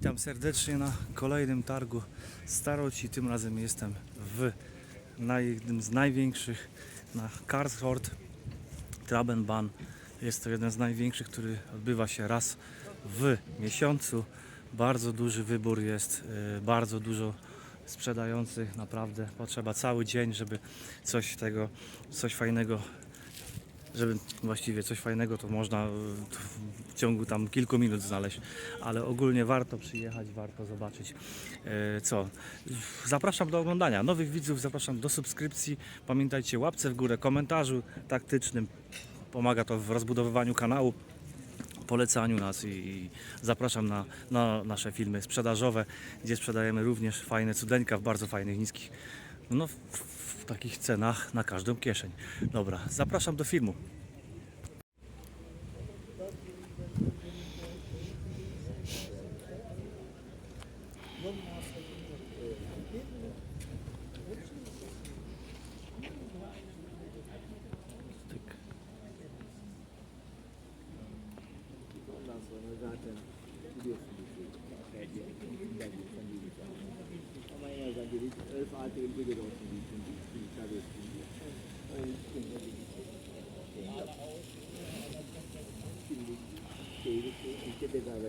Witam serdecznie na kolejnym targu Staroci. Tym razem jestem w na jednym z największych na Karlshort Trabenbahn. Jest to jeden z największych, który odbywa się raz w miesiącu. Bardzo duży wybór jest, yy, bardzo dużo sprzedających, naprawdę potrzeba cały dzień, żeby coś tego, coś fajnego żeby właściwie coś fajnego to można w ciągu tam kilku minut znaleźć, ale ogólnie warto przyjechać, warto zobaczyć e, co. Zapraszam do oglądania nowych widzów, zapraszam do subskrypcji. Pamiętajcie łapce w górę, komentarzu taktycznym. Pomaga to w rozbudowywaniu kanału polecaniu nas i zapraszam na, na nasze filmy sprzedażowe, gdzie sprzedajemy również fajne cudeńka w bardzo fajnych, niskich, no w, w takich cenach na każdą kieszeń. Dobra, zapraszam do filmu. işte bedava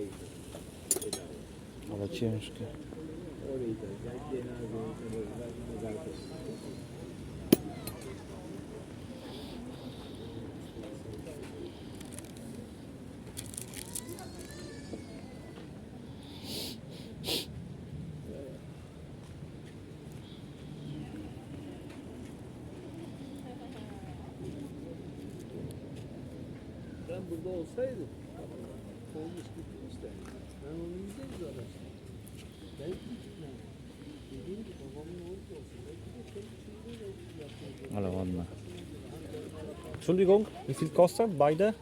Ben burada olsaydım Entschuldigung, wie viel kostet beide?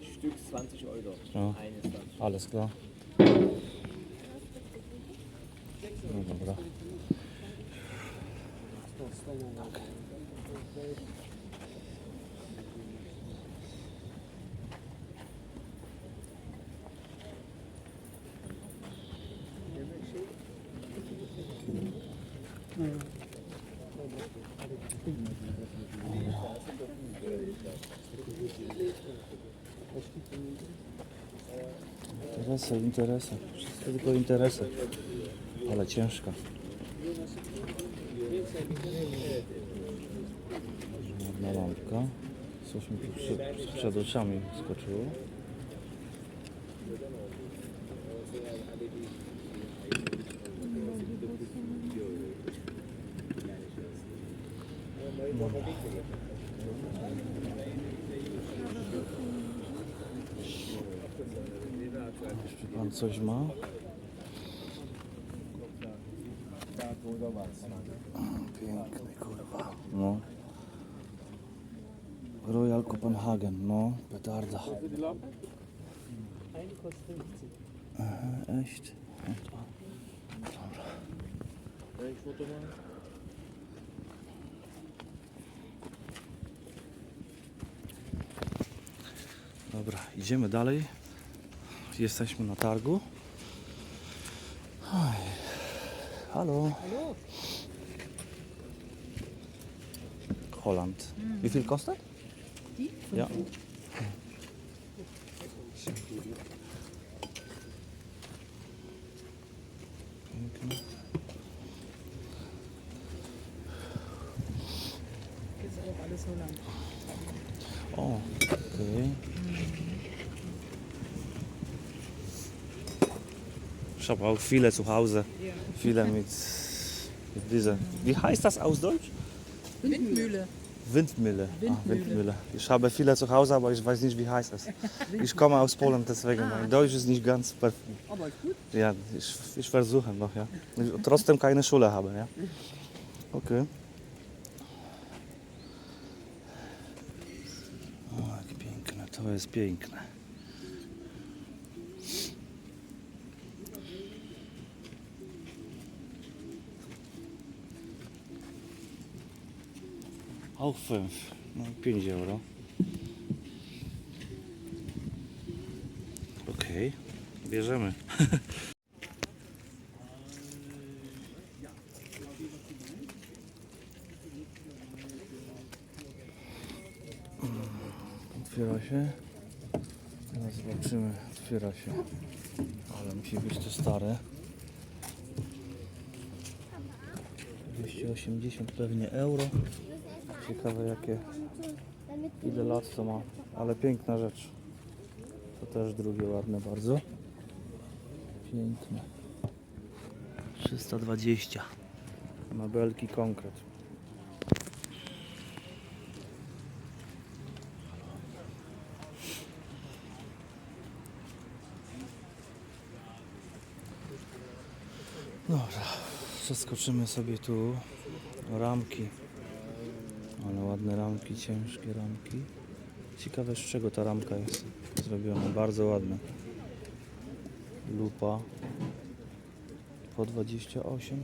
Stück 20 Euro. Ja. Alles klar. Interesy, interesy. Wszystko tylko interesy. Ale ciężka. Ładna lampka. Coś mi tu przy, przed oczami skoczyło. Coś ma? Piękny kurwa. No. Royal Copenhagen, no. Petarda. Echt. Dobra. Dobra, idziemy dalej. Jesteśmy na targu. Oj. Halo. Hallo, Holland. Wie viel kostet? die? Ja. Habe auch viele zu Hause. Ja. Viele mit, mit dieser. Wie heißt das aus Deutsch? Windmühle. Windmühle. Ah, Windmühle. Windmühle. Ich habe viele zu Hause, aber ich weiß nicht, wie heißt es. Ich komme aus Polen, deswegen mein Deutsch ist nicht ganz perfekt. Aber gut. Ja, ich, ich versuche noch, ja. Ich trotzdem keine Schule habe, ja. Okay. O, jakie piękne, to jest piękne. Auch 5, no 5 euro. Okej, okay. bierzemy. Otwiera się. Teraz zobaczymy, otwiera się. Ale musi być to stare. 280 pewnie euro. Ciekawe jakie, ile lat to ma. Ale piękna rzecz. To też drugie ładne bardzo. Piękne. 320. Mabelki konkret. Dobra, przeskoczymy sobie tu ramki. Ładne ramki, ciężkie ramki. Ciekawe z czego ta ramka jest zrobiona. Bardzo ładne. Lupa po 28.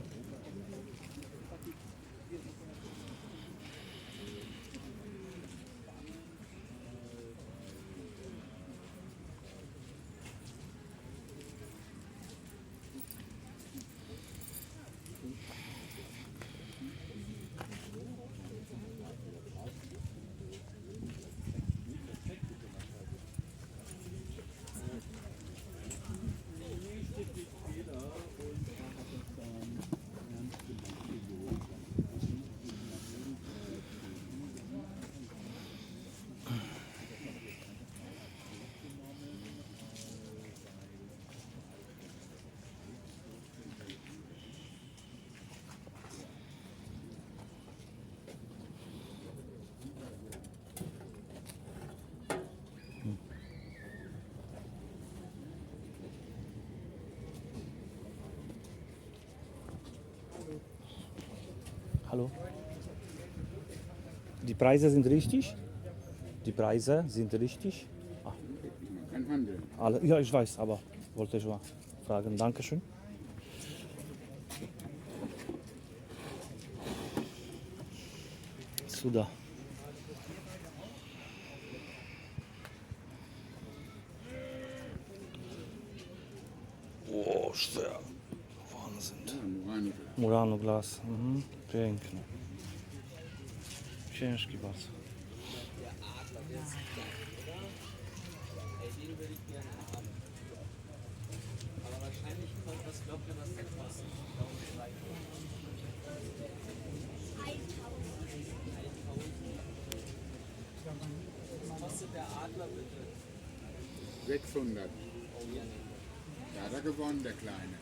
Hallo? Die Preise sind richtig? Die Preise sind richtig? Handel. Alle, ja, ich weiß, aber wollte ich mal fragen. Dankeschön. Cuda. O, sehr. Wahnsinn. Ja, Murano. Murano Glas. Mhm. Piękny. Ciężki bardzo. Adler 600. Da hat er gewonnen, der Kleine.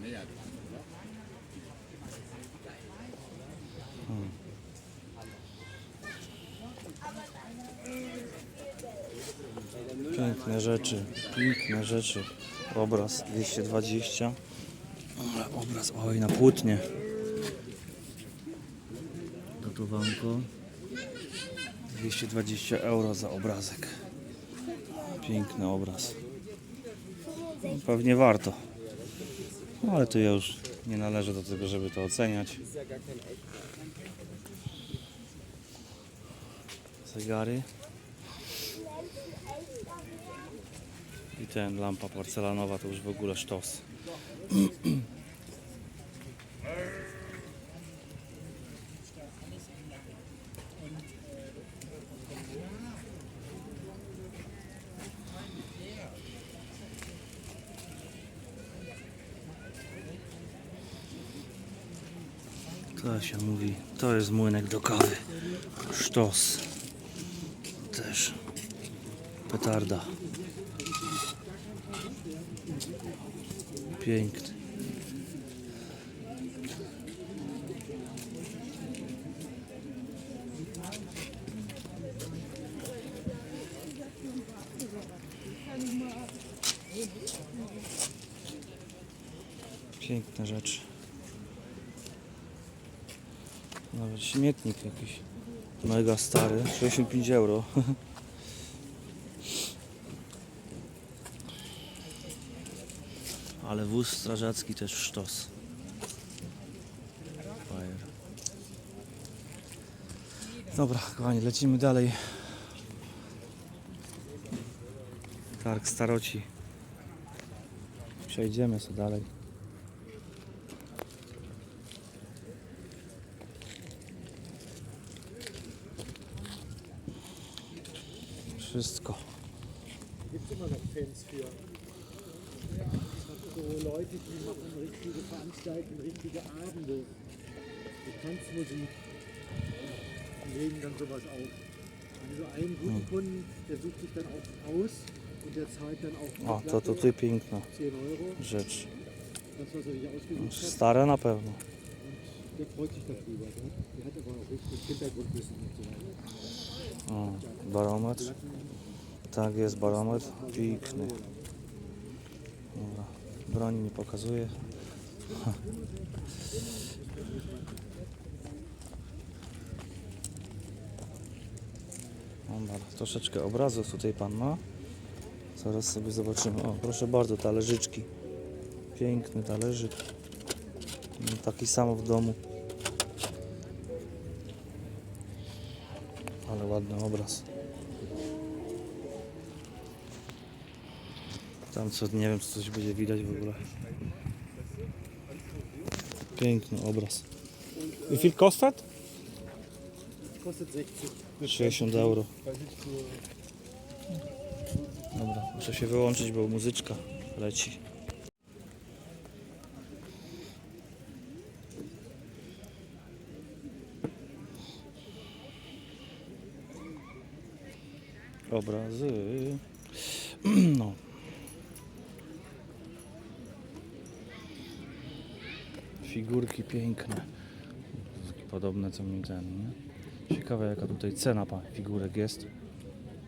Näher dran, Piękne rzeczy, piękne rzeczy. Obraz 220. Ale obraz, oj, na płótnie. Datowanko. 220 euro za obrazek. Piękny obraz. Pewnie warto. No, ale tu ja już nie należę do tego, żeby to oceniać. Zegary. I ten lampa porcelanowa to już w ogóle sztos. To się mówi, to jest młynek do kawy. Sztos. Petarda. Piękny. Piękne rzeczy. Nawet śmietnik jakiś. Mega stary. 65 euro. Ale wóz strażacki też sztos. Fajer. Dobra, kochani, lecimy dalej. Targ staroci. Przejdziemy sobie dalej. wszystko. Gibt es immer noch Fans für. So Leute, die machen richtige Veranstaltungen, richtige Abende. Mit Tanzmusik. Und legen dann sowas auf. Also einen guten Kunden, der sucht sich dann auch aus und der zahlt dann auch O, to Platte tutaj piękna 10 Euro. rzecz. Das, was er sich ausgesucht hat. Stare na pewno. Und der freut sich darüber. Ne? Der hat aber auch richtig Hintergrundwissen und so weiter. O, barometr. Tak jest, barometr. Piękny. Broni nie pokazuje. Dobra, troszeczkę obrazów tutaj pan ma. Zaraz sobie zobaczymy. O, proszę bardzo, talerzyczki. Piękny talerzyk. No, Taki sam w domu. Ale ładny obraz. Tam co, nie wiem, czy coś będzie widać w ogóle. Piękny obraz. Wie viel kostet? Kostet 60. 60 euro. Dobra, muszę się wyłączyć, bo muzyczka leci. Obrazy. No. Figurki piękne. Podobne co mi ten, nie? Ciekawe jaka tutaj cena pa- figurek jest.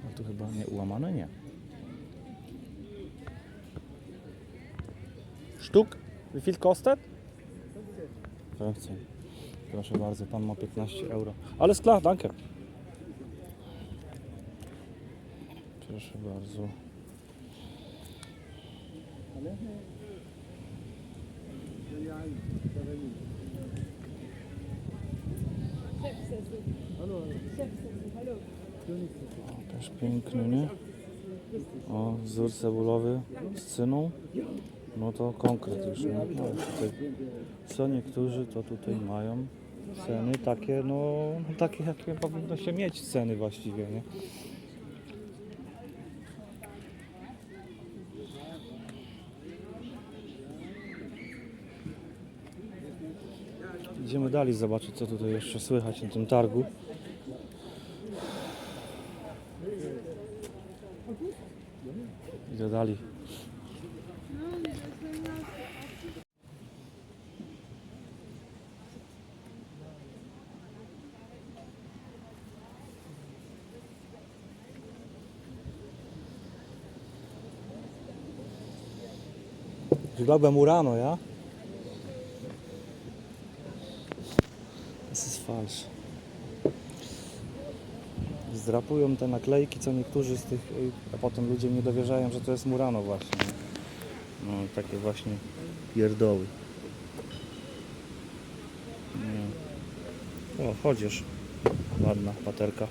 A tu chyba nie ułamane? Nie. Sztuk? Wie viel kostet? 15. Proszę bardzo, pan ma 15 euro. Alles klar, danke. Proszę bardzo. O, też piękny, nie? O, wzór cebulowy z cyną. No to konkret już, nie? No, tutaj, co niektórzy to tutaj mają ceny takie, no takie jakie powinno się mieć ceny właściwie, nie? Idziemy dalej zobaczyć co tutaj jeszcze słychać na tym targu. Idę dalej. Globę Murano, ja? Falsch. Zdrapują te naklejki, co niektórzy z tych, a potem ludzie nie dowierzają, że to jest Murano właśnie. nie? No, takie właśnie pierdoły. Nie. O, chodzisz. Ładna paterka.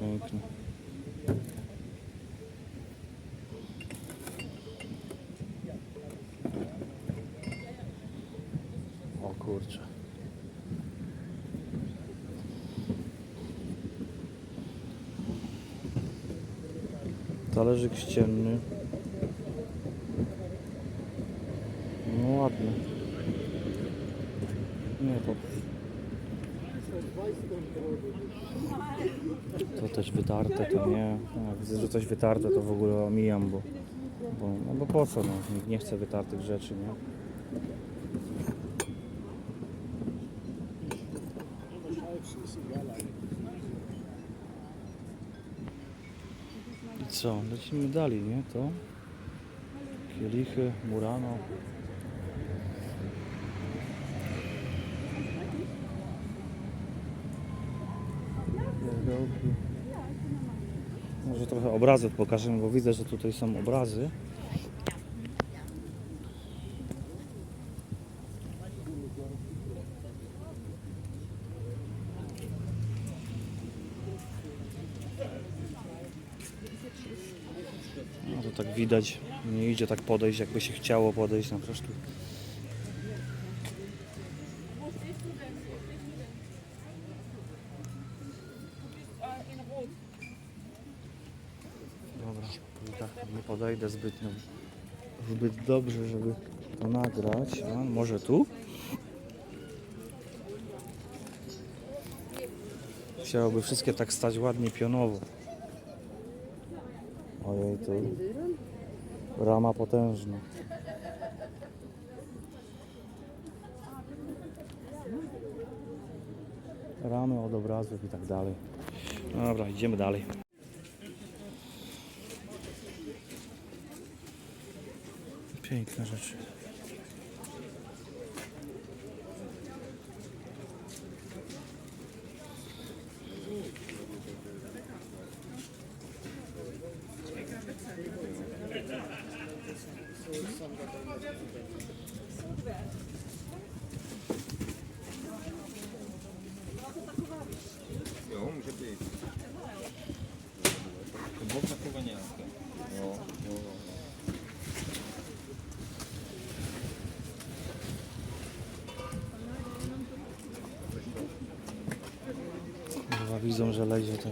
Pięknie. O kurczę. Talerzyk ścienny. No ładny. Nie, to To też wytarte, to nie. Jak widzę, że coś wytarte, to w ogóle omijam, bo, bo, no bo po co, no, nikt nie chce wytartych rzeczy, nie? I co, lecimy dalej, nie? To kielichy, Murano. Może trochę obrazów pokażemy, bo widzę, że tutaj są obrazy. To tak widać. Nie idzie tak podejść, jakby się chciało podejść na troszkę. Dobra, tak nie podejdę zbytnio, zbyt dobrze, żeby to nagrać. A, może tu? Chciałoby wszystkie tak stać ładnie pionowo. Ojej, tu rama potężna. Ramy od obrazów i tak dalej. Dobra, idziemy dalej. Piękne rzeczy. Widzą, że lezie to.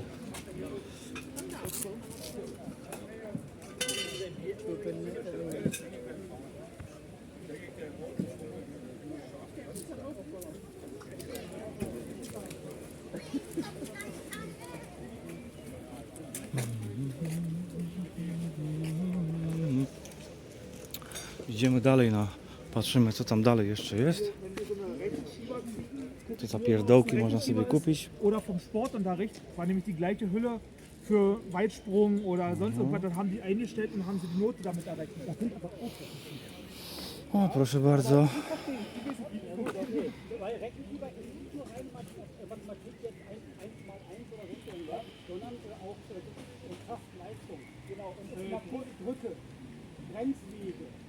Idziemy dalej na. Patrzymy co tam dalej jeszcze jest. Tu za pierdołki można sobie kupić. oder vom Sport und da rechts war nämlich die gleiche Hülle für Weitsprung oder sonst irgendwas. Das haben die eingestellt und haben sie die Note damit errechnet. Das sind aber auch O, proszę bardzo. Drücke, Grenzwege, genau. Das so besuche ich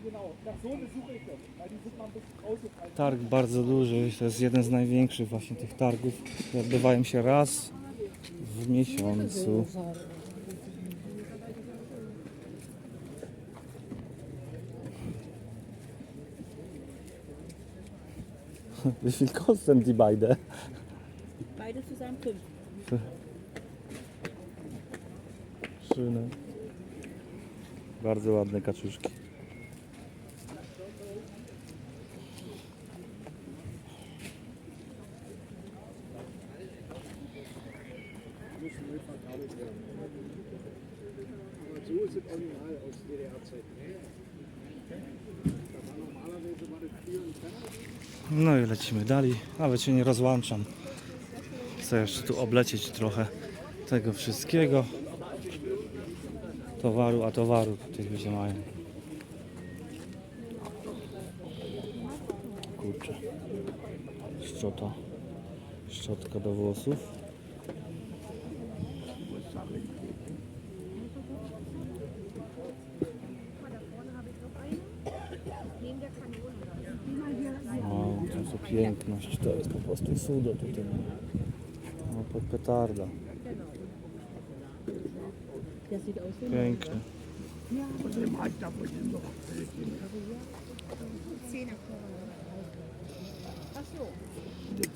Targ bardzo duży, to jest jeden z największych właśnie tych targów. Odbywają się raz w miesiącu. Wie viel kosten die beide? Beide zusammen fünf. Szyny. Bardzo ładne kaczuszki. Aber so ist es original aus DDR-Zeiten. Da war normalerweise war das früher ein Brenner. No i lecimy dalej. Nawet się nie rozłączam. Chcę jeszcze tu oblecieć trochę tego wszystkiego. Towaru, a towaru tutaj ludzie mają. Kurczę. Szczota. Szczotka do włosów. Piękność. To jest po prostu cudo tutaj. No, pe- petarda. Pięknie.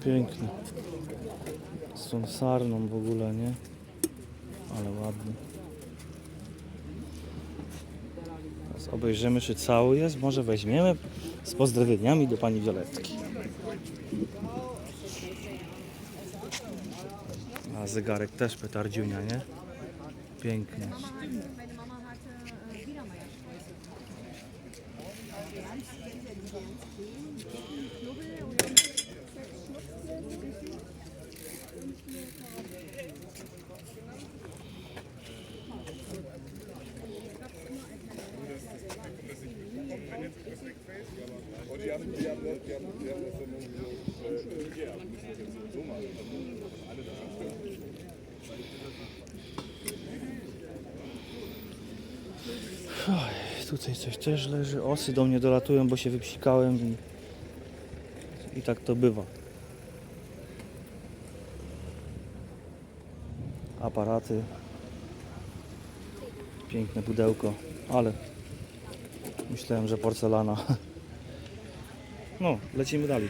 Pięknie. Z tą sarną w ogóle, nie? Ale ładny. Teraz obejrzymy, czy cały jest. Może weźmiemy z pozdrowieniami do pani Violetki. A zegarek też petardziunia, nie? Pięknie. Też leży. Osy do mnie dolatują, bo się wypsikałem i, i tak to bywa. Aparaty. Piękne pudełko. Ale myślałem, że porcelana. No, lecimy dalej.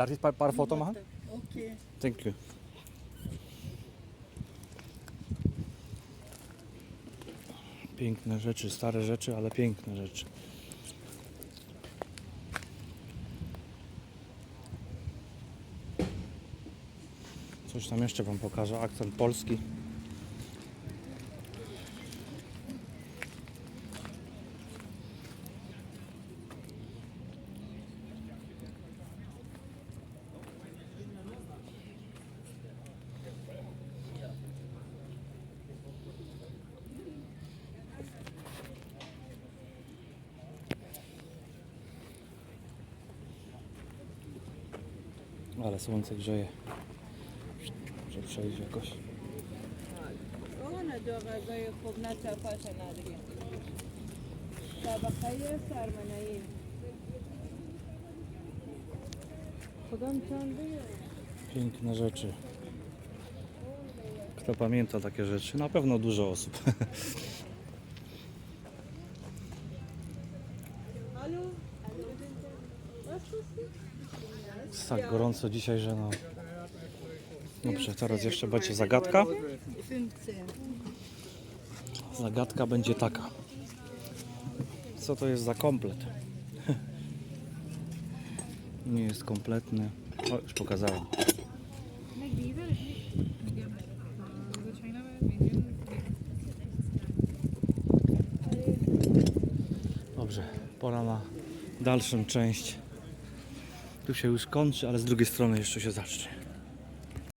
Ein paar Fotos machen? Okay. Thank you. Piękne rzeczy, stare rzeczy, ale piękne rzeczy. Coś tam jeszcze Wam pokażę. Akcent polski. Ale słońce grzeje. Może przejść jakoś. Ona kognata nadri. Piękne rzeczy. Kto pamięta takie rzeczy? Na pewno dużo osób. tak gorąco dzisiaj, że no. Dobrze, teraz jeszcze będzie zagadka. 15. Zagadka będzie taka. Co to jest za komplet? Nie jest kompletny. O, już pokazałem. Dobrze, pora na dalszą część. Tu się już kończy, ale z drugiej strony jeszcze się zacznie.